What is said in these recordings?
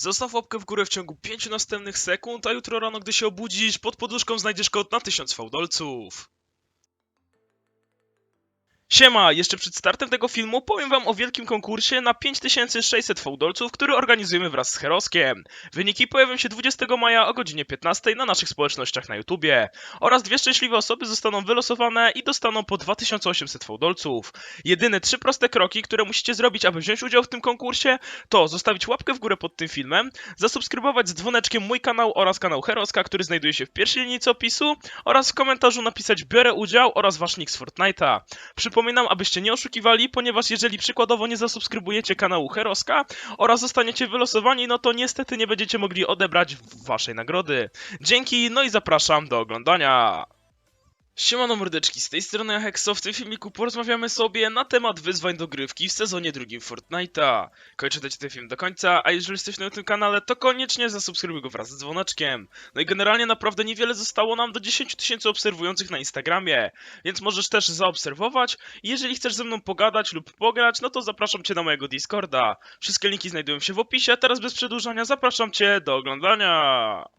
Zostaw łapkę w górę w ciągu 5 następnych sekund, a jutro rano, gdy się obudzisz, pod poduszką znajdziesz kod na 1000 fałdolców. Siema, jeszcze przed startem tego filmu powiem wam o wielkim konkursie na 5600 fałdolców, który organizujemy wraz z Heroskiem. Wyniki pojawią się 20 maja o godzinie 15 na naszych społecznościach na YouTubie. Oraz dwie szczęśliwe osoby zostaną wylosowane i dostaną po 2800 fałdolców. Jedyne trzy proste kroki, które musicie zrobić, aby wziąć udział w tym konkursie, to zostawić łapkę w górę pod tym filmem, zasubskrybować z dzwoneczkiem mój kanał oraz kanał Heroska, który znajduje się w pierwszej linijce opisu oraz w komentarzu napisać biorę udział oraz wasz nick z Fortnite'a. Przypominam, abyście nie oszukiwali, ponieważ jeżeli przykładowo nie zasubskrybujecie kanału Heroska oraz zostaniecie wylosowani, no to niestety nie będziecie mogli odebrać waszej nagrody. Dzięki, no i zapraszam do oglądania. Siemano mordeczki, z tej strony Hexo. W tym filmiku porozmawiamy sobie na temat wyzwań do grywki w sezonie drugim Fortnite'a. Kończę dać ten film do końca, a jeżeli jesteś na tym kanale, to koniecznie zasubskrybuj go wraz z dzwoneczkiem. No i generalnie naprawdę niewiele zostało nam do 10 tysięcy obserwujących na Instagramie, więc możesz też zaobserwować. I jeżeli chcesz ze mną pogadać lub pograć, no to zapraszam cię na mojego Discorda. Wszystkie linki znajdują się w opisie, teraz bez przedłużania zapraszam cię do oglądania.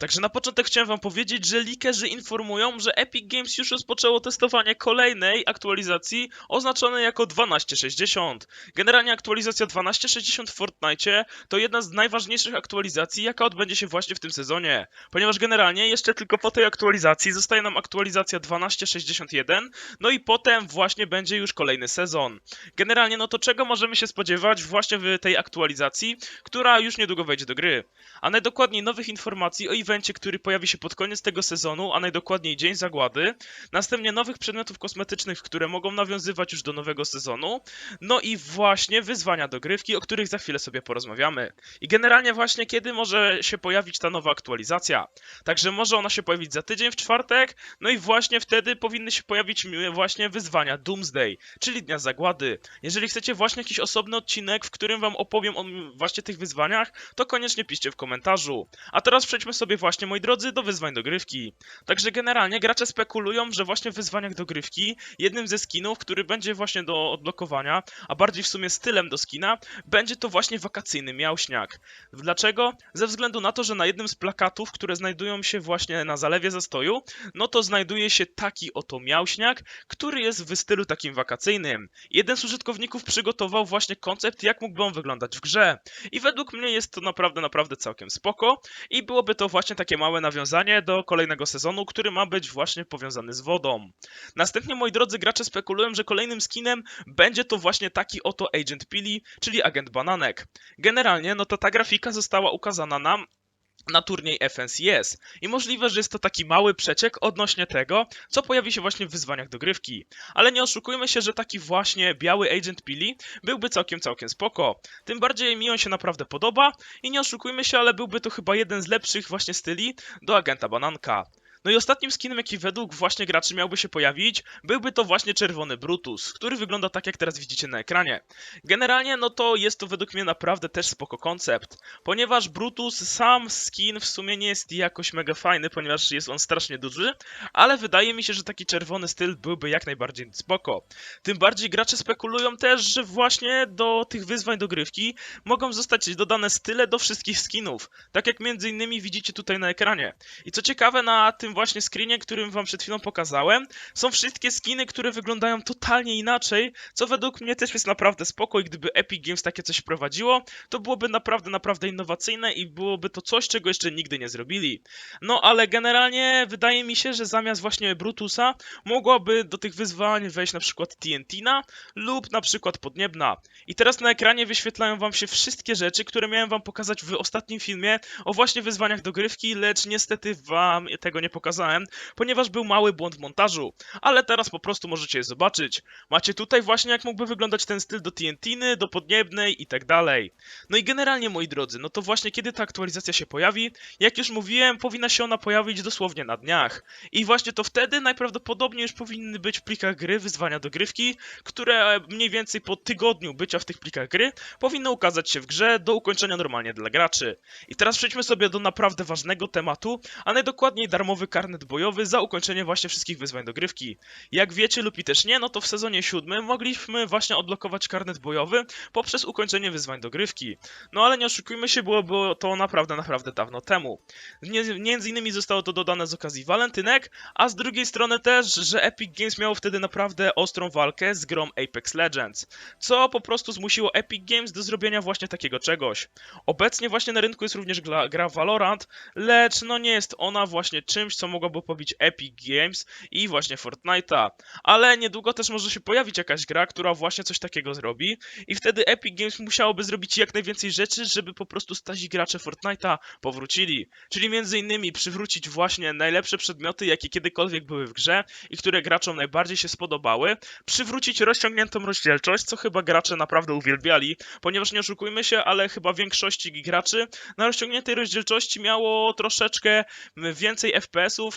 Także na początek chciałem wam powiedzieć, że leakerzy informują, że Epic Games już rozpoczęło testowanie kolejnej aktualizacji oznaczonej jako 1260. Generalnie aktualizacja 1260 w Fortnite to jedna z najważniejszych aktualizacji, jaka odbędzie się właśnie w tym sezonie. Ponieważ generalnie jeszcze tylko po tej aktualizacji zostaje nam aktualizacja 1261, no i potem właśnie będzie już kolejny sezon. Generalnie no to czego możemy się spodziewać właśnie w tej aktualizacji, która już niedługo wejdzie do gry. A najdokładniej nowych informacji o evencie, który pojawi się pod koniec tego sezonu, a najdokładniej Dzień Zagłady, następnie nowych przedmiotów kosmetycznych, które mogą nawiązywać już do nowego sezonu, no i właśnie wyzwania do grywki, o których za chwilę sobie porozmawiamy. I generalnie właśnie kiedy może się pojawić ta nowa aktualizacja. Także może ona się pojawić za tydzień w czwartek, no i właśnie wtedy powinny się pojawić właśnie wyzwania Doomsday, czyli Dnia Zagłady. Jeżeli chcecie właśnie jakiś osobny odcinek, w którym wam opowiem o właśnie tych wyzwaniach, to koniecznie piszcie w komentarzu. A teraz przejdźmy sobie właśnie, moi drodzy, do wyzwań do grywki. Także generalnie gracze spekulują, że właśnie w wyzwaniach do grywki jednym ze skinów, który będzie właśnie do odblokowania, a bardziej w sumie stylem do skina, będzie to właśnie wakacyjny miałśniak. Dlaczego? Ze względu na to, że na jednym z plakatów, które znajdują się właśnie na zalewie zastoju, no to znajduje się taki oto miałśniak, który jest w stylu takim wakacyjnym. Jeden z użytkowników przygotował właśnie koncept, jak mógłby on wyglądać w grze. I według mnie jest to naprawdę, naprawdę całkiem spoko. I byłoby to właśnie takie małe nawiązanie do kolejnego sezonu, który ma być właśnie powiązany z wodą. Następnie, moi drodzy gracze spekulują, że kolejnym skinem będzie to właśnie taki oto Agent Pili, czyli agent bananek. Generalnie, no to ta grafika została ukazana nam na turniej FNCS i możliwe, że jest to taki mały przeciek odnośnie tego, co pojawi się właśnie w wyzwaniach do grywki. Ale nie oszukujmy się, że taki właśnie biały Agent Pili byłby całkiem, całkiem spoko. Tym bardziej mi on się naprawdę podoba i nie oszukujmy się, ale byłby to chyba jeden z lepszych właśnie styli do agenta Bananka. No i ostatnim skinem, jaki według właśnie graczy miałby się pojawić, byłby to właśnie czerwony Brutus, który wygląda tak jak teraz widzicie na ekranie. Generalnie, no to jest to według mnie naprawdę też spoko koncept, ponieważ Brutus sam skin w sumie nie jest jakoś mega fajny, ponieważ jest on strasznie duży, ale wydaje mi się, że taki czerwony styl byłby jak najbardziej spoko. Tym bardziej gracze spekulują też, że właśnie do tych wyzwań do grywki mogą zostać dodane style do wszystkich skinów, tak jak między innymi widzicie tutaj na ekranie. I co ciekawe, na tym właśnie screenie, którym wam przed chwilą pokazałem, są wszystkie skiny, które wyglądają totalnie inaczej, co według mnie też jest naprawdę spoko i gdyby Epic Games takie coś wprowadziło, to byłoby naprawdę, naprawdę innowacyjne i byłoby to coś, czego jeszcze nigdy nie zrobili. No ale generalnie wydaje mi się, że zamiast właśnie Brutusa mogłaby do tych wyzwań wejść na przykład TNTina lub na przykład Podniebna. I teraz na ekranie wyświetlają wam się wszystkie rzeczy, które miałem wam pokazać w ostatnim filmie o właśnie wyzwaniach do grywki, lecz niestety wam tego nie pokazałem, ponieważ był mały błąd w montażu. Ale teraz po prostu możecie je zobaczyć. Macie tutaj właśnie jak mógłby wyglądać ten styl do TNTiny, do Podniebnej i tak dalej. No i generalnie moi drodzy, no to właśnie kiedy ta aktualizacja się pojawi, jak już mówiłem, powinna się ona pojawić dosłownie na dniach. I właśnie to wtedy najprawdopodobniej już powinny być w plikach gry wyzwania do grywki, które mniej więcej po tygodniu bycia w tych plikach gry powinny ukazać się w grze do ukończenia normalnie dla graczy. I teraz przejdźmy sobie do naprawdę ważnego tematu, a najdokładniej darmowy karnet bojowy za ukończenie właśnie wszystkich wyzwań dogrywki. Jak wiecie lub i też nie, no to w sezonie siódmym mogliśmy właśnie odblokować karnet bojowy poprzez ukończenie wyzwań dogrywki. No ale nie oszukujmy się, było, było to naprawdę, naprawdę dawno temu. Między innymi zostało to dodane z okazji walentynek, a z drugiej strony też, że Epic Games miało wtedy naprawdę ostrą walkę z grą Apex Legends, co po prostu zmusiło Epic Games do zrobienia właśnie takiego czegoś. Obecnie właśnie na rynku jest również gra, gra Valorant, lecz no nie jest ona właśnie czymś, co mogłoby pobić Epic Games i właśnie Fortnite'a. Ale niedługo też może się pojawić jakaś gra, która właśnie coś takiego zrobi i wtedy Epic Games musiałoby zrobić jak najwięcej rzeczy, żeby po prostu stazi gracze Fortnite'a powrócili. Czyli między innymi przywrócić właśnie najlepsze przedmioty, jakie kiedykolwiek były w grze i które graczom najbardziej się spodobały, przywrócić rozciągniętą rozdzielczość, co chyba gracze naprawdę uwielbiali, ponieważ nie oszukujmy się, ale chyba większości graczy na rozciągniętej rozdzielczości miało troszeczkę więcej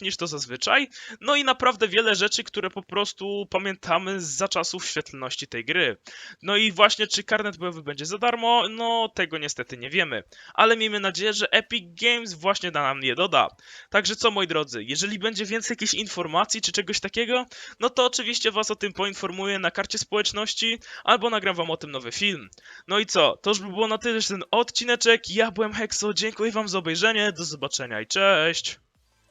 Niż to zazwyczaj, no i naprawdę wiele rzeczy, które po prostu pamiętamy za czasów świetlności tej gry. No i właśnie czy karnet bojowy będzie za darmo? No tego niestety nie wiemy, ale miejmy nadzieję, że Epic Games właśnie da nam je doda. Także co moi drodzy, jeżeli będzie więcej jakichś informacji czy czegoś takiego, no to oczywiście was o tym poinformuję na karcie społeczności albo nagram wam o tym nowy film. No i co, to już by było na tyle, że ten odcineczek. Ja byłem Hexo, dziękuję wam za obejrzenie, do zobaczenia i cześć!